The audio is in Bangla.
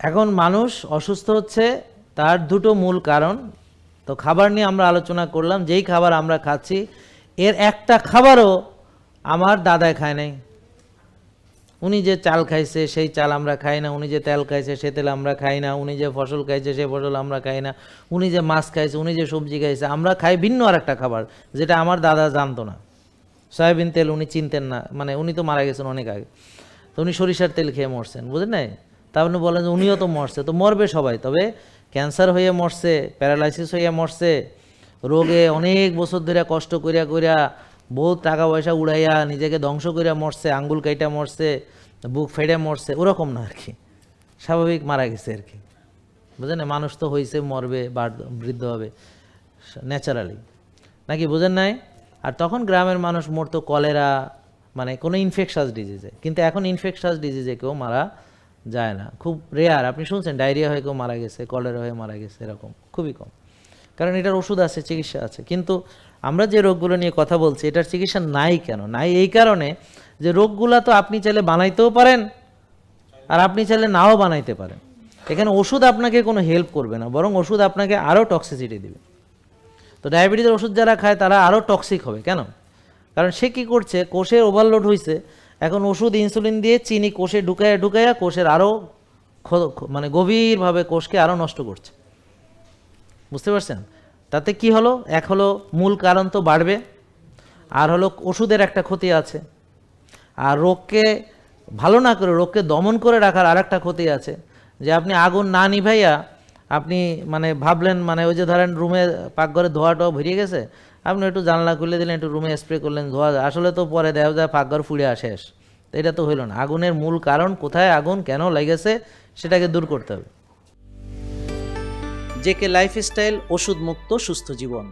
এখন মানুষ অসুস্থ হচ্ছে, তার দুটো মূল কারণ। তো খাবার নিয়ে আমরা আলোচনা করলাম, যেই খাবার আমরা খাচ্ছি, এর একটা খাবারও আমার দাদায় খায় নাই। উনি যে চাল খাইছে, সেই চাল আমরা খাই না। উনি যে তেল খাইছে, সে তেল আমরা খাই না। উনি যে ফসল খাইছে, সে ফসল আমরা খাই না। উনি যে মাছ খাইছে, উনি যে সবজি খাইছে, আমরা খাই ভিন্ন আর একটা খাবার, যেটা আমার দাদা জানতো না। সয়াবিন তেল উনি চিনতেন না মানে উনি তো মারা গেছেন অনেক আগে। তো উনি সরিষার তেল খেয়ে মরছেন বুঝলেন তা আপনি বলেন যে উনিও তো মরছে, তো মরবে সবাই। তবে ক্যান্সার হয়ে মরছে, প্যারালাইসিস হয়ে মরছে, রোগে অনেক বছর ধরে কষ্ট করিয়া করিয়া বহুত টাকা পয়সা উড়াইয়া নিজেকে ধ্বংস করিয়া মরছে, আঙ্গুল কাইটা মরছে, বুক ফেটে মরছে, ওরকম না আর কি স্বাভাবিক মারা গেছে আর কি বুঝলেন মানুষ তো হয়েছে মরবে বৃদ্ধ হবে, ন্যাচারালি। নাকি বুঝেন নাই? আর তখন গ্রামের মানুষ মরতো কলেরা মানে কোনো ইনফেকশাস ডিজিজে কিন্তু এখন ইনফেকশাস ডিজিজে কেউ মারা যায় না। খুব রেয়ার আপনি শুনছেন ডায়রিয়া হয়ে কেউ মারা গেছে কলেরা হয়ে মারা গেছে, এরকম, খুবই কম। কারণ এটার ওষুধ আছে, চিকিৎসা আছে। কিন্তু আমরা যে রোগগুলো নিয়ে কথা বলছি, এটার চিকিৎসা নাই কেন? নাই এই কারণে যে রোগগুলা তো আপনি চাইলে বানাইতেও পারেন, আর আপনি চাইলে নাও বানাইতে পারেন। এখানে ওষুধ আপনাকে কোনো হেল্প করবে না, বরং ওষুধ আপনাকে আরও টক্সিসিটি দেবে। তো ডায়াবেটিসের ওষুধ যারা খায়, তারা আরও টক্সিক হবে। কেন? কারণ সে কি করছে কোষের ওভারলোড হয়েছে এখন ওষুধ ইনসুলিন দিয়ে চিনি কোষে ঢুকাইয়া ঢুকাইয়া কোষের আরও মানে গভীরভাবে কোষকে আরও নষ্ট করছে। বুঝতে পারছেন? তাতে কি হলো? এক হলো মূল কারণ তো বাড়বে, আর হলো ওষুধের একটা ক্ষতি আছে। আর রোগকে ভালো না করে, রোগকে দমন করে রাখার আরেকটা ক্ষতি আছে, যে আপনি আগুন না নিভাইয়া আপনি মানে ভাবলেন মানে ওই যে ধরেন রুমে পাকঘরে ধোয়া টোয়া ভরিয়ে গেছে, আপনি একটু জানলা খুলে দিলেন, একটু রুমে স্প্রে করলেন ধোয়া, আসলে তো পরে দেখা যায় পাকঘর ফুড়ে শেষ তো এটা তো হইল না। আগুনের মূল কারণ কোথায়, আগুন কেন লেগেছে, সেটাকে দূর করতে হবে। জেকে লাইফস্টাইল ওষুধ মুক্ত সুস্থ জীবন।